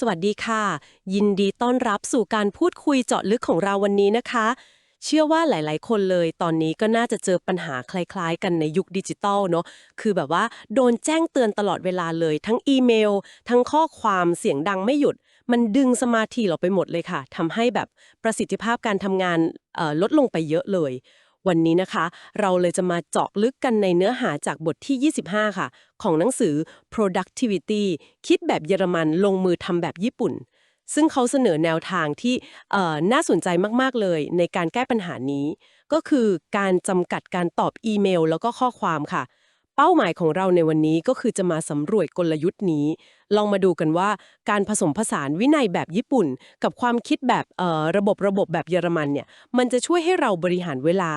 สวัสดีค่ะ ยินดีต้อนรับสู่การพูดคุยเจาะลึกของเราวันนี้นะคะ เชื่อว่าหลาย ๆ คนเลย ตอนนี้ก็น่าจะเจอปัญหาคล้าย ๆ กันในยุคดิจิตอลเนาะคือแบบว่าโดนแจ้งเตือนตลอดเวลาเลย ทั้งอีเมล ทั้งข้อความเสียงดังไม่หยุด มันดึงสมาธิเราไปหมดเลยค่ะทำให้แบบประสิทธิภาพการทำงานลดลงไปเยอะเลย วันนี้นะคะ เราเลยจะมาเจาะลึกกันในเนื้อหาจากบทที่ 25 ค่ะ ของหนังสือ productivity คิดแบบเยอรมันลงมือทำแบบญี่ปุ่น ซึ่งเขาเสนอแนวทางที่น่าสนใจมากๆเลยในการแก้ปัญหานี้ ก็คือการจำกัดการตอบอีเมล แล้วก็ข้อความค่ะ เป้าหมายของเราในวันนี้ก็คือจะมาสำรวจกลยุทธ์นี้ ลองมาดูกันว่าการผสมผสานวินัยแบบญี่ปุ่น กับความคิดแบบเอ่อระบบระบบแบบเยอรมันเนี่ยมันจะช่วยให้เราบริหารเวลา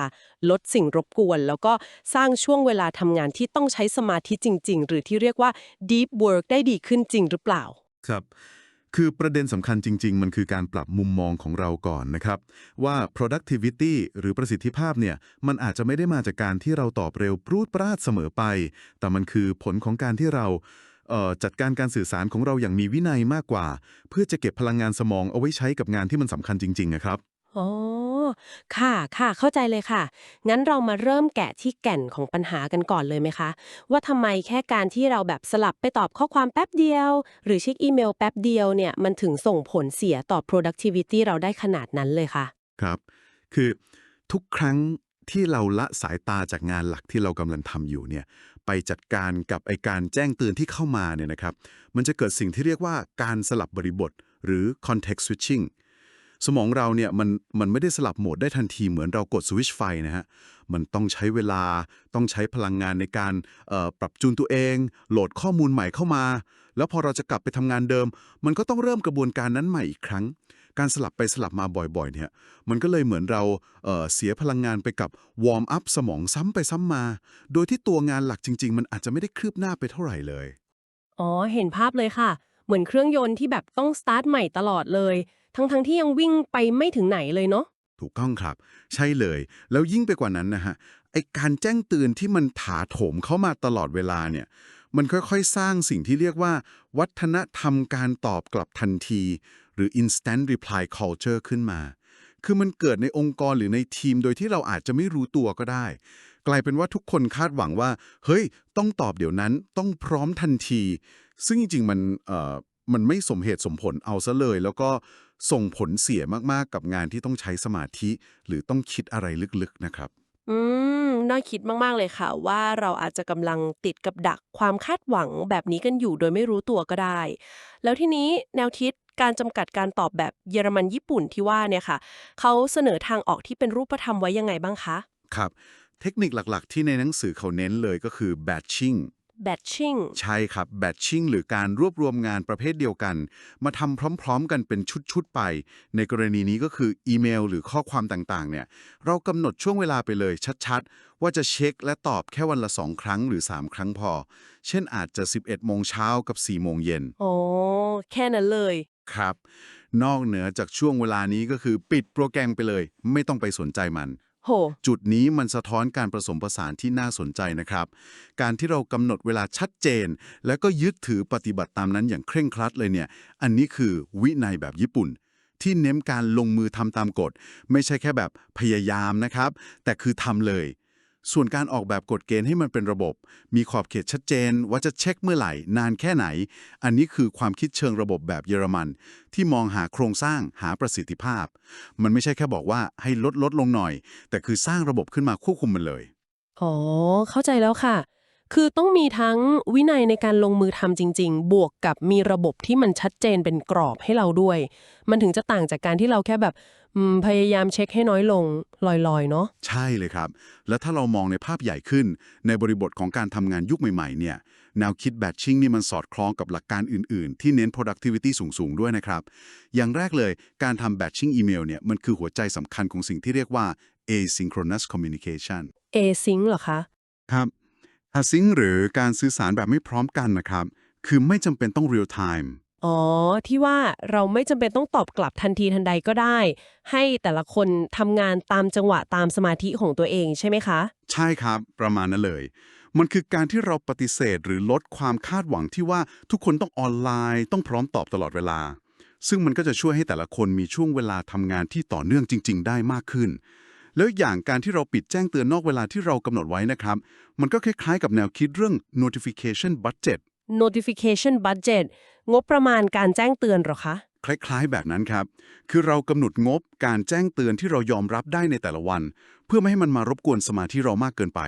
ลดสิ่งรบกวน แล้วก็สร้างช่วงเวลาทำงานที่ต้องใช้สมาธิจริง ๆ หรือที่เรียกว่า deep work ได้ดีขึ้นจริงหรือเปล่า ครับ คือประเด็นสำคัญจริง ๆ มันคือการปรับมุมมองของเราก่อนนะครับ ว่า productivity หรือประสิทธิภาพเนี่ยมันอาจจะไม่ได้มาจากการที่เราตอบเร็วปรูดปราดเสมอไป แต่มันคือผลของการที่เราเจัดการการสื่อสารของเราอย่างมีวินัยมากกว่า เพื่อจะเก็บพลังงานสมองเอาไว้ใช้กับงานที่มันสำคัญจริงๆนะครับ อ๋อ ค่ะ ค่ะ เข้าใจเลยค่ะ งั้นเรามาเริ่มแกะที่แก่นของปัญหากันก่อนเลยไหมคะ ว่าทำไมแค่การที่เราแบบสลับไปตอบข้อความแป๊บเดียว หรือเช็คอีเมลแป๊บเดียวเนี่ย มันถึงส่งผลเสียต่อ productivity เราได้ขนาดนั้นเลยค่ะ ครับ คือทุกครั้งที่เราละสายตาจากงานหลักที่เรากำลังทำอยู่เนี่ย ไปจัดการกับไอการแจ้งเตือนที่เข้ามาเนี่ยนะครับ มันจะเกิดสิ่งที่เรียกว่าการสลับบริบท หรือ context switching สมองเราเนี่ยมันมันไม่ได้สลับโหมดได้ทันทีเหมือนเรากดสวิตช์ไฟนะฮะ มันต้องใช้เวลาต้องใช้พลังงานในการปรับจูนตัวเอง โหลดข้อมูลใหม่เข้ามา แล้วพอเราจะกลับไปทำงานเดิม มันก็ต้องเริ่มกระบวนการนั้นใหม่อีกครั้ง การสลับไปสลับมาบ่อยๆ เนี่ยมันก็เลยเหมือนเราเเสียพลังงานไปกับวอร์มอัพสมองซ้ำไปซ้ำมา โดยที่ตัวงานหลักจริง ๆ มันอาจจะไม่ได้คืบหน้าไปเท่าไหร่เลยอ๋อเห็นภาพเลยค่ะ เหมือนเครื่องยนต์ที่แบบต้องสตาร์ทใหม่ตลอดเลย ทั้งๆที่ยังวิ่งไปไม่ถึงไหนเลยเนาะ ถูกต้องครับ ใช่เลย แล้วยิ่งไปกว่านั้นนะฮะไอการแจ้งเตือนที่มันถาโถมเข้ามาตลอดเวลาเนี่ย มันค่อยๆ สร้างสิ่งที่เรียกว่า วัฒนธรรมการตอบกลับทันที หรือ instant reply culture ขึ้นมา คือมันเกิดในองค์กรหรือในทีมโดยที่เราอาจจะไม่รู้ตัวก็ได้ กลายเป็นว่าทุกคนคาดหวังว่า เฮ้ย ต้องตอบเดี๋ยวนั้นต้องพร้อมทันที ซึ่งจริงๆมันเอ่อมันไม่สมเหตุสมผลเอาซะเลย แล้วก็ ส่งผลเสียมากๆกับงานที่ต้องใช้สมาธิ หรือต้องคิดอะไรลึกๆนะครับ อืมน่าคิดมากๆเลยค่ะ ว่าเราอาจจะกำลังติดกับดักความคาดหวังแบบนี้กันอยู่โดยไม่รู้ตัวก็ได้ แล้วทีนี้แนวคิดการจำกัดการตอบแบบเยอรมันญี่ปุ่นที่ว่าเนี่ยค่ะเขาเสนอทางออกที่เป็นรูปธรรมไว้ยังไงบ้างคะ ครับ เทคนิคหลักๆ ที่ในหนังสือเขาเน้นเลยก็คือ batching batching ใช่ครับ batching หรือการรวบรวมงานประเภทเดียวกัน มาทำพร้อมๆ กันเป็นชุดๆไป ในกรณีนี้ก็คืออีเมลหรือข้อความต่างๆ เนี่ย เรากำหนดช่วงเวลาไปเลยชัดๆ ว่าจะเช็คและตอบแค่วันละ 2 ครั้งหรือ 3 ครั้งพอ เช่นอาจจะ 11 โมงเช้ากับ 4 โมงเย็นอ๋อแค่นั้นเลยครับ นอกเหนือจากช่วงเวลานี้ก็คือปิดโปรแกรมไปเลย ไม่ต้องไปสนใจมัน โห จุดนี้มันสะท้อนการผสมผสานที่น่าสนใจนะครับ การที่เรากำหนดเวลาชัดเจน แล้วก็ยึดถือปฏิบัติตามนั้นอย่างเคร่งครัดเลยเนี่ย อันนี้คือวินัยแบบญี่ปุ่น ที่เน้นการลงมือทำตามกฎ ไม่ใช่แค่แบบพยายามนะครับ แต่คือทำเลย ส่วนการออกแบบกฎเกณฑ์ให้มันเป็นระบบ มีขอบเขตชัดเจน ว่าจะเช็คเมื่อไหร่ นานแค่ไหน อันนี้คือความคิดเชิงระบบแบบเยอรมัน ที่มองหาโครงสร้างหาประสิทธิภาพ มันไม่ใช่แค่บอกว่าให้ลดลดลงหน่อย แต่คือสร้างระบบขึ้นมาควบคุมมันเลย อ๋อ เข้าใจแล้วค่ะ คือต้องมีทั้งวินัยในการลงมือทำจริง ๆ บวกกับมีระบบที่มันชัดเจนเป็นกรอบให้เราด้วย มันถึงจะต่างจากการที่เราแค่แบบอืมพยายามเช็คให้น้อยลงลอยๆ เนาะใช่เลยครับ และถ้าเรามองในภาพใหญ่ขึ้น ในบริบทของการทำงานยุคใหม่ๆ เนี่ยแนวคิด batching นี่มันสอดคล้องกับหลักการอื่นๆ ที่เน้น productivity สูงๆ ด้วยนะครับ อย่างแรกเลยการทำ batching อีเมลเนี่ยมันคือหัวใจสำคัญของสิ่งที่เรียกว่า asynchronous communication async เหรอคะ ครับ async หรือการสื่อสารแบบไม่พร้อมกันนะครับ คือไม่จำเป็นต้อง real time อ๋อ ที่ว่าเราไม่จำเป็นต้องตอบกลับทันทีทันใดก็ได้ ให้แต่ละคนทำงานตามจังหวะตามสมาธิของตัวเองใช่ไหมคะ ใช่ครับประมาณนั้นเลย มันคือการที่เราปฏิเสธหรือลดความคาดหวังที่ว่าทุกคนต้องออนไลน์ ต้องพร้อมตอบตลอดเวลา ซึ่งมันก็จะช่วยให้แต่ละคนมีช่วงเวลาทำงานที่ต่อเนื่องจริง ๆ ได้มากขึ้น แล้วอย่างการที่เราปิดแจ้งเตือนนอกเวลาที่เรากำหนดไว้นะครับ มันก็คล้ายๆกับแนวคิดเรื่อง notification budget notification budget งบประมาณการแจ้งเตือนเหรอคะ คล้ายๆ แบบนั้นครับ คือเรากำหนดงบการแจ้งเตือนที่เรายอมรับได้ในแต่ละวัน เพื่อไม่ให้มันมารบกวนสมาธิเรามากเกินไป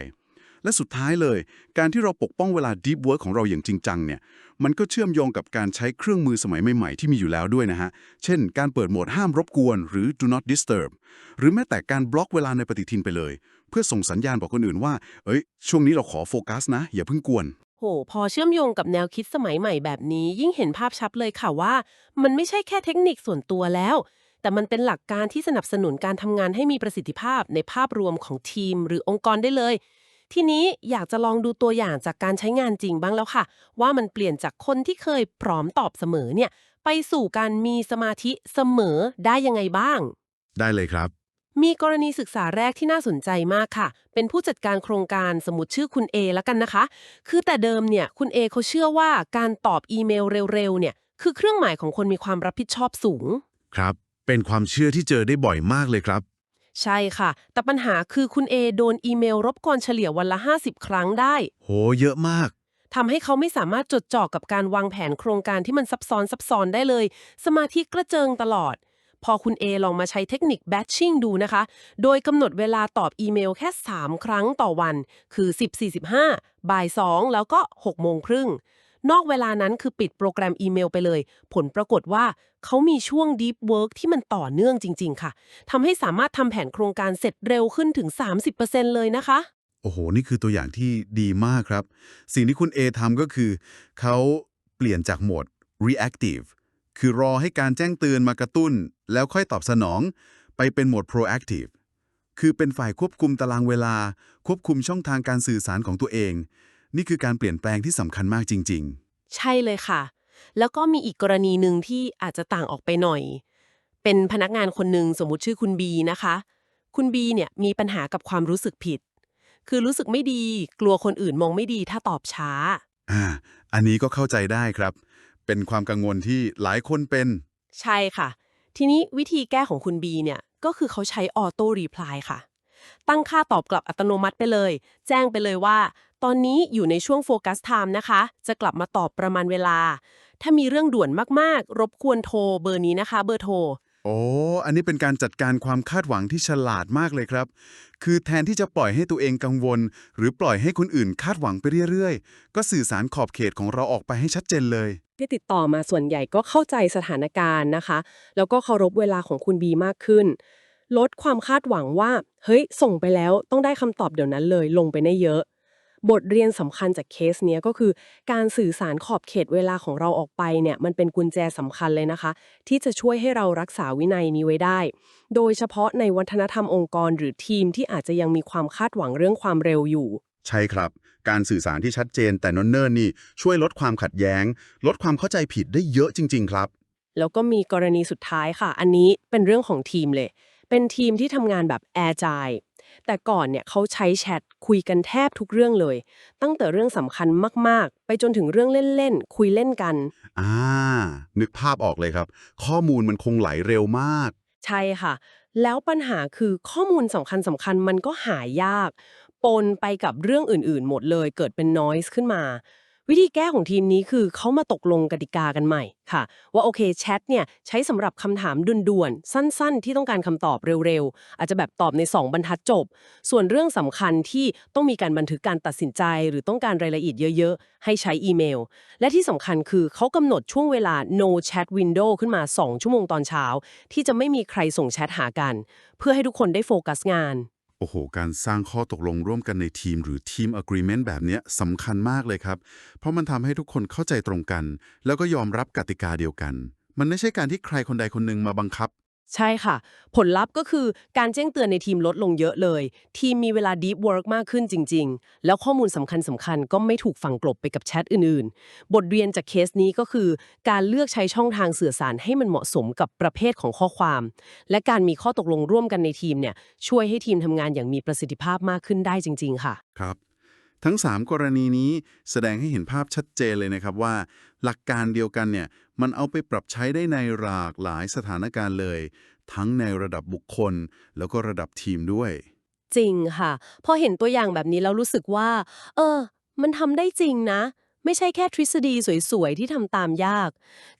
และสุดท้ายเลย การที่เราปกป้องเวลา deep work ของเราอย่างจริงจังเนี่ย มันก็เชื่อมโยงกับการใช้เครื่องมือสมัยใหม่ๆที่มีอยู่แล้วด้วยนะฮะ เช่น การเปิดโหมดห้ามรบกวน หรือ do not disturb หรือแม้แต่การบล็อกเวลาในปฏิทินไปเลย เพื่อส่งสัญญาณบอกคนอื่นว่า เอ้ย ช่วงนี้เราขอโฟกัสนะ อย่าเพิ่งกวนโห พอเชื่อมโยงกับแนวคิดสมัยใหม่แบบนี้ ยิ่งเห็นภาพชัดเลยค่ะว่า มันไม่ใช่แค่เทคนิคส่วนตัวแล้ว แต่มันเป็นหลักการที่สนับสนุนการทำงานให้มีประสิทธิภาพในภาพรวมของทีม หรือองค์กรได้เลย ทีนี้อยากจะลองดูตัวอย่างจากการใช้งานจริงบ้างแล้วค่ะ ว่ามันเปลี่ยนจากคนที่เคยพร้อมตอบเสมอเนี่ย ไปสู่การมีสมาธิเสมอได้ยังไงบ้าง ได้เลยครับ มีกรณีศึกษาแรกที่น่าสนใจมากค่ะ เป็นผู้จัดการโครงการสมมติชื่อคุณ A แล้วกันนะคะ คือแต่เดิมเนี่ยคุณ A เขาเชื่อว่าการตอบอีเมลเร็วๆเนี่ย คือเครื่องหมายของคนมีความรับผิดชอบสูง ครับ เป็นความเชื่อที่เจอได้บ่อยมากเลยครับ ใช่ค่ะ แต่ปัญหาคือคุณ A โดนอีเมลรบกวนเฉลี่ยวันละ 50 ครั้งได้ โห เยอะมาก ทำให้เขาไม่สามารถจดจ่อกับการวางแผนโครงการที่มันซับซ้อนซับซ้อนได้เลย สมาธิกระเจิงตลอด พอคุณ A ลองมาใช้เทคนิค batching ดูนะคะ โดยกำหนดเวลาตอบอีเมลแค่ 3 ครั้งต่อวัน คือ 10.45 บ่าย 2 แล้วก็ 6 โมงครึ่ง นอกเวลานั้นคือปิดโปรแกรมอีเมลไปเลย ผลปรากฏว่าเขามีช่วง deep work ที่มันต่อเนื่องจริง ๆ ค่ะทำให้สามารถทำแผนโครงการเสร็จเร็วขึ้นถึง 30%เลยนะคะ โอ้โห นี่คือตัวอย่างที่ดีมากครับ สิ่งที่คุณ A ทำก็คือ เขาเปลี่ยนจากโหมด reactive คือรอให้การแจ้งเตือนมากระตุ้น แล้วค่อยตอบสนอง ไปเป็นโหมด proactive คือเป็นฝ่ายควบคุมตารางเวลา ควบคุมช่องทางการสื่อสารของตัวเอง นี่คือการเปลี่ยนแปลงที่สำคัญมากจริง ใช่เลยค่ะ แล้วก็มีอีกกรณีหนึ่งที่อาจจะต่างออกไปหน่อย เป็นพนักงานคนหนึ่งสมมุติชื่อคุณบีนะคะ คุณบีเนี่ยมีปัญหากับความรู้สึกผิด คือรู้สึกไม่ดี กลัวคนอื่นมองไม่ดีถ้าตอบช้า ๆ อ่า อันนี้ก็เข้าใจได้ครับ เป็นความกังวลที่หลายคนเป็น ใช่ค่ะ ทีนี้วิธีแก้ของคุณบีเนี่ย ก็คือเขาใช้ออโต้รีプライค่ะ ตั้งค่าตอบกลับอัตโนมัติไปเลย แจ้งไปเลยว่า ตอนนี้อยู่ในช่วงโฟกัสไทม์นะคะ จะกลับมาตอบประมาณเวลา ถ้ามีเรื่องด่วนมากๆ รบกวนโทรเบอร์นี้นะคะ เบอร์โทร โอ้ อันนี้เป็นการจัดการความคาดหวังที่ฉลาดมากเลยครับ คือแทนที่จะปล่อยให้ตัวเองกังวล หรือปล่อยให้คนอื่นคาดหวังไปเรื่อยๆ ก็สื่อสารขอบเขตของเราออกไปให้ชัดเจนเลย ที่ติดต่อมาส่วนใหญ่ก็เข้าใจสถานการณ์นะคะ แล้วก็เคารพเวลาของคุณบีมากขึ้น ลดความคาดหวังว่า เฮ้ย ส่งไปแล้วต้องได้คำตอบเดี๋ยวนั้นเลย ลงไปได้เยอะ บทเรียนสำคัญจากเคสเนี้ยก็คือ การสื่อสารขอบเขตเวลาของเราออกไปเนี่ยมันเป็นกุญแจสำคัญเลยนะคะ ที่จะช่วยให้เรารักษาวินัยนี้ไว้ได้ โดยเฉพาะในวัฒนธรรมองค์กรหรือทีมที่อาจจะยังมีความคาดหวังเรื่องความเร็วอยู่ ใช่ครับ การสื่อสารที่ชัดเจนแต่นนเนิ่นๆนี่ช่วยลดความขัดแย้ง ลดความเข้าใจผิดได้เยอะจริง ๆ ครับ แล้วก็มีกรณีสุดท้ายค่ะ อันนี้เป็นเรื่องของทีมเลย เป็นทีมที่ทำงานแบบแอร์จายแต่ก่อนเนี่ยเขาใช้แชทคุยกันแทบทุกเรื่องเลย ตั้งแต่เรื่องสำคัญมาก ๆ ไปจนถึงเรื่องเล่น ๆ คุยเล่นกัน อ่า นึกภาพออกเลยครับ ข้อมูลมันคงไหลเร็วมาก ใช่ค่ะ แล้วปัญหาคือข้อมูลสำคัญสำคัญมันก็หายาก ปนไปกับเรื่องอื่น ๆ หมดเลย เกิดเป็น noise ขึ้นมา วิธีแก้ของทีมนี้คือเขามาตกลงกติกากันใหม่ค่ะ ว่าโอเคแชทเนี่ยใช้สำหรับคำถามด่วนๆ สั้นๆ ที่ต้องการคำตอบเร็วๆ อาจจะแบบตอบใน 2 บรรทัดจบ ส่วนเรื่องสำคัญที่ต้องมีการบันทึกการตัดสินใจ หรือต้องการรายละเอียดเยอะๆ ให้ใช้อีเมล และที่สำคัญคือเขากำหนดช่วงเวลา no chat window ขึ้นมา 2 ชั่วโมงตอนเช้า ที่จะไม่มีใครส่งแชทหากัน เพื่อให้ทุกคนได้โฟกัสงาน โอ้โห การสร้างข้อตกลงร่วมกันในทีมหรือทีม agreement แบบนี้สำคัญมากเลยครับ เพราะมันทำให้ทุกคนเข้าใจตรงกัน แล้วก็ยอมรับกติกาเดียวกัน มันไม่ใช่การที่ใครคนใดคนหนึ่งมาบังคับ ใช่ค่ะ ผลลัพธ์ก็คือการแจ้งเตือนในทีมลดลงเยอะเลย ทีมมีเวลา deep work มากขึ้นจริง ๆ แล้วข้อมูลสำคัญสำคัญก็ไม่ถูกฝังกลบไปกับแชทอื่นๆ บทเรียนจากเคสนี้ก็คือ การเลือกใช้ช่องทางสื่อสารให้มันเหมาะสมกับประเภทของข้อความ และการมีข้อตกลงร่วมกันในทีมเนี่ยช่วยให้ทีมทำงานอย่างมีประสิทธิภาพมากขึ้นได้จริง ๆ ค่ะ ครับ ทั้ง 3 กรณีนี้แสดงให้เห็นภาพชัดเจนเลยนะครับว่า หลักการเดียวกันเนี่ย มันเอาไปปรับใช้ได้ในหลากหลายสถานการณ์เลย ทั้งในระดับบุคคล แล้วก็ระดับทีมด้วย จริงค่ะ พอเห็นตัวอย่างแบบนี้แล้วรู้สึกว่า เออ มันทำได้จริงนะ ไม่ใช่แค่ทฤษฎีสวยๆ ที่ทำตามยาก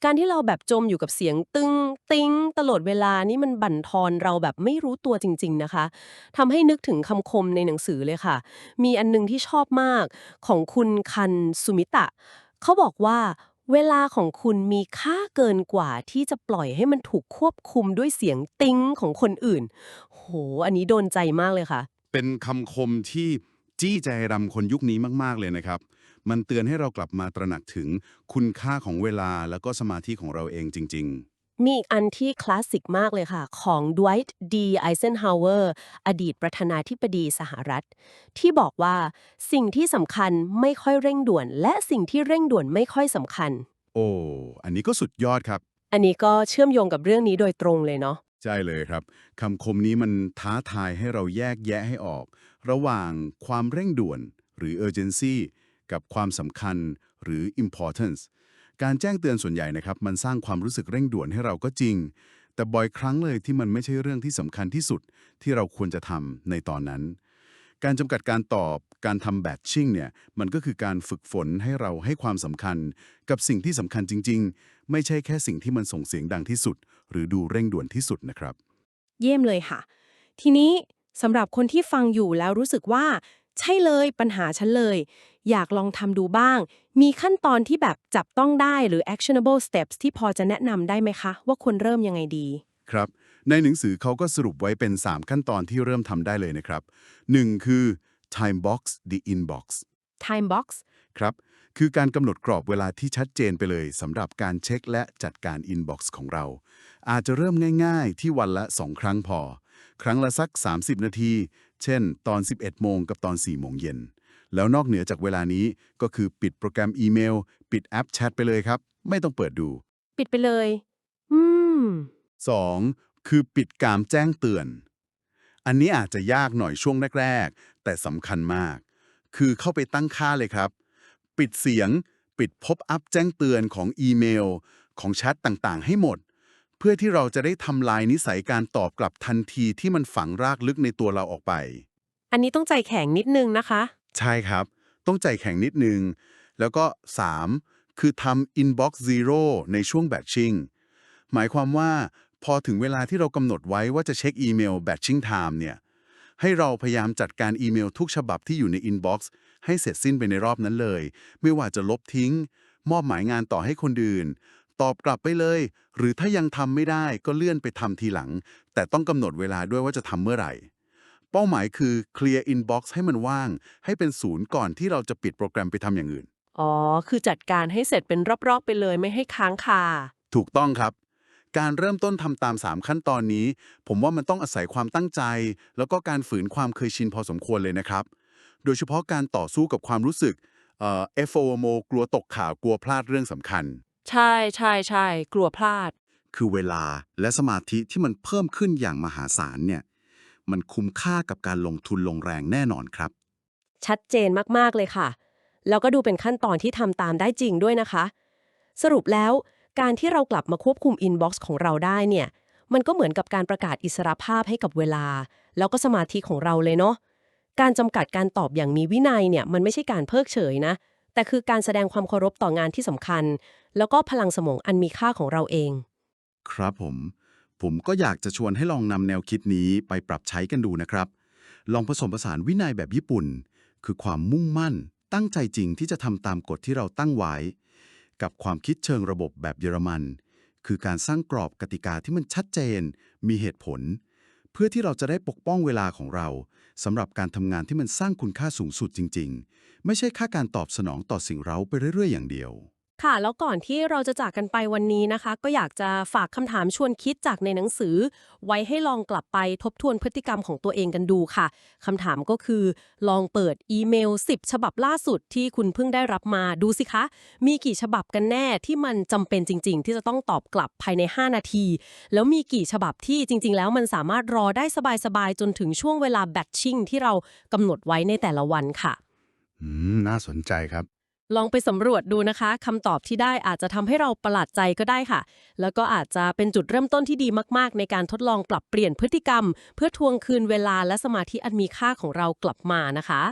การที่เราแบบจมอยู่กับเสียงตึงติ้งตลอดเวลานี่มันบั่นทอนเราแบบไม่รู้ตัวจริง ๆ นะคะทำให้นึกถึงคำคมในหนังสือเลยค่ะ มีอันนึงที่ชอบมากของคุณคันสุมิตะ เขาบอกว่า เวลาของคุณมีค่าเกินกว่าที่จะปล่อยให้มันถูกควบคุมด้วยเสียงติ้งของคนอื่น โห อันนี้โดนใจมากเลยค่ะ เป็นคำคมที่จี้ใจรำคนยุคนี้มากๆเลยนะครับ มันเตือนให้เรากลับมาตระหนักถึงคุณค่าของเวลาแล้วก็สมาธิของเราเองจริง มีอีกอันที่คลาสสิกมากเลยค่ะ ของด w ว g ์ดีไอเซนฮาวเวอร์อดีตประธานาธิบดีสหรัฐ ที่บอกว่าสิ่งที่สำคัญไม่ค่อยเร่งด่วน และสิ่งที่เร่งด่วนไม่ค่อยสำคัญๆโอ้ อันนี้ก็สุดยอดครับ อันนี้ก็เชื่อมโยงกับเรื่องนี้โดยตรงเลยเนาะใช่เลยครับคำคมนี้มันท้าทายให้เราแยกแยะให้ออก ระหว่างความเร่งด่วนหรือ urgency กับความสำคัญหรือ importance การแจ้งเตือนส่วนใหญ่นะครับ มันสร้างความรู้สึกเร่งด่วนให้เราก็จริง แต่บ่อยครั้งเลยที่มันไม่ใช่เรื่องที่สำคัญที่สุดที่เราควรจะทำในตอนนั้น การจำกัดการตอบ การทำแบทชิ่งเนี่ย มันก็คือการฝึกฝนให้เราให้ความสำคัญ กับสิ่งที่สำคัญจริง ๆ ไม่ใช่แค่สิ่งที่มันส่งเสียงดังที่สุด หรือดูเร่งด่วนที่สุดนะครับ เยี่ยมเลยค่ะ ทีนี้สำหรับคนที่ฟังอยู่แล้วรู้สึกว่า ใช่เลยปัญหาฉันเลย อยากลองทำดูบ้าง มีขั้นตอนที่แบบจับต้องได้หรือ actionable steps ที่พอจะแนะนำได้ไหมคะ ว่าควรเริ่มยังไงดี ครับ ในหนังสือเขาก็สรุปไว้เป็น 3 ขั้นตอนที่เริ่มทำได้เลยนะครับ 1. คือ time box the inbox time box ครับ คือการกำหนดกรอบเวลาที่ชัดเจนไปเลยสำหรับการเช็คและจัดการ inbox ของเรา อาจจะเริ่มง่าย ๆ ที่วันละ 2 ครั้งพอ ครั้งละสัก 30 นาที เช่น ตอน 11 โมงกับตอน 4 โมงเย็น แล้วนอกเหนือจากเวลานี้ก็คือปิดโปรแกรมอีเมล ปิดแอปแชทไปเลยครับ ไม่ต้องเปิดดู ปิดไปเลย อืม 2. คือปิดการแจ้งเตือน อันนี้อาจจะยากหน่อยช่วงแรก ๆ แต่สำคัญมาก คือเข้าไปตั้งค่าเลยครับ ปิดเสียง ปิดพบอัพแจ้งเตือนของอีเมล ของแชทต่างๆ ให้หมด เพื่อที่เราจะได้ทำลายนิสัยการตอบกลับทันทีที่มันฝังรากลึกในตัวเราออกไป อันนี้ต้องใจแข็งนิดนึงนะคะ ใช่ครับ ต้องใจแข็งนิดนึง แล้วก็ 3. คือทำ inbox zero ในช่วง batching หมายความว่าพอถึงเวลาที่เรากำหนดไว้ว่าจะเช็คอีเมล batching time เนี่ย ให้เราพยายามจัดการอีเมลทุกฉบับที่อยู่ใน inbox ให้เสร็จสิ้นไปในรอบนั้นเลย ไม่ว่าจะลบทิ้ง มอบหมายงานต่อให้คนอื่น ตอบกลับไปเลย หรือถ้ายังทำไม่ได้ก็เลื่อนไปทำทีหลัง แต่ต้องกำหนดเวลาด้วยว่าจะทำเมื่อไหร่ เป้าหมายคือ clear inbox ให้มันว่าง ให้เป็นศูนย์ก่อนที่เราจะปิดโปรแกรมไปทำอย่างอื่น อ๋อ คือจัดการให้เสร็จเป็นรอบๆไปเลยไม่ให้ค้างคา ถูกต้องครับ การเริ่มต้นทำตาม 3 ขั้นตอนนี้ ผมว่ามันต้องอาศัยความตั้งใจ แล้วก็การฝืนความเคยชินพอสมควรเลยนะครับ โดยเฉพาะการต่อสู้กับความรู้สึกเอ่อ FOMO กลัวตกข่าวกลัวพลาดเรื่องสำคัญ ใช่ใช่ใช่กลัวพลาด คือเวลาและสมาธิที่มันเพิ่มขึ้นอย่างมหาศาลเนี่ย มันคุ้มค่ากับการลงทุนลงแรงแน่นอนครับ ชัดเจนมากๆเลยค่ะ แล้วก็ดูเป็นขั้นตอนที่ทำตามได้จริงด้วยนะคะ สรุปแล้วการที่เรากลับมาควบคุมอินบ็อกซ์ของเราได้เนี่ย มันก็เหมือนกับการประกาศอิสรภาพให้กับเวลา แล้วก็สมาธิของเราเลยเนาะการจำกัดการตอบอย่างมีวินัยเนี่ยมันไม่ใช่การเพิกเฉยนะ แต่คือการแสดงความเคารพต่องานที่สำคัญ แล้วก็พลังสมองอันมีค่าของเราเอง ครับผม ผมก็อยากจะชวนให้ลองนำแนวคิดนี้ไปปรับใช้กันดูนะครับ ลองผสมผสานวินัยแบบญี่ปุ่น คือความมุ่งมั่น ตั้งใจจริงที่จะทำตามกฎที่เราตั้งไว้ กับความคิดเชิงระบบแบบเยอรมัน คือการสร้างกรอบกติกาที่มันชัดเจน มีเหตุผล เพื่อที่เราจะได้ปกป้องเวลาของเราสำหรับการทำงานที่มันสร้างคุณค่าสูงสุดจริง ๆ ไม่ใช่ค่าการตอบสนองต่อสิ่งเร้าไปเรื่อย ๆ อย่างเดียว ค่ะ แล้วก่อนที่เราจะจากกันไปวันนี้นะคะ ก็อยากจะฝากคำถามชวนคิดจากในหนังสือ ไว้ให้ลองกลับไปทบทวนพฤติกรรมของตัวเองกันดูค่ะคำถามก็คือ ลองเปิดอีเมล 10 ฉบับล่าสุดที่คุณเพิ่งได้รับมาดูสิคะ มีกี่ฉบับกันแน่ที่มันจำเป็นจริง ๆ ที่จะต้องตอบกลับภายใน 5 นาที แล้วมีกี่ฉบับที่จริง ๆ แล้วมันสามารถรอได้สบายๆจนถึงช่วงเวลาแบทชิ่งที่เรากำหนดไว้ในแต่ละวันค่ะ อืม น่าสนใจครับ ลองไปสำรวจดูนะคะคำตอบที่ได้อาจจะทำให้เราประหลาดใจก็ได้ค่ะ แล้วก็อาจจะเป็นจุดเริ่มต้นที่ดีมากๆ ในการทดลองปรับเปลี่ยนพฤติกรรม เพื่อทวงคืนเวลาและสมาธิอันมีค่าของเรากลับมานะคะ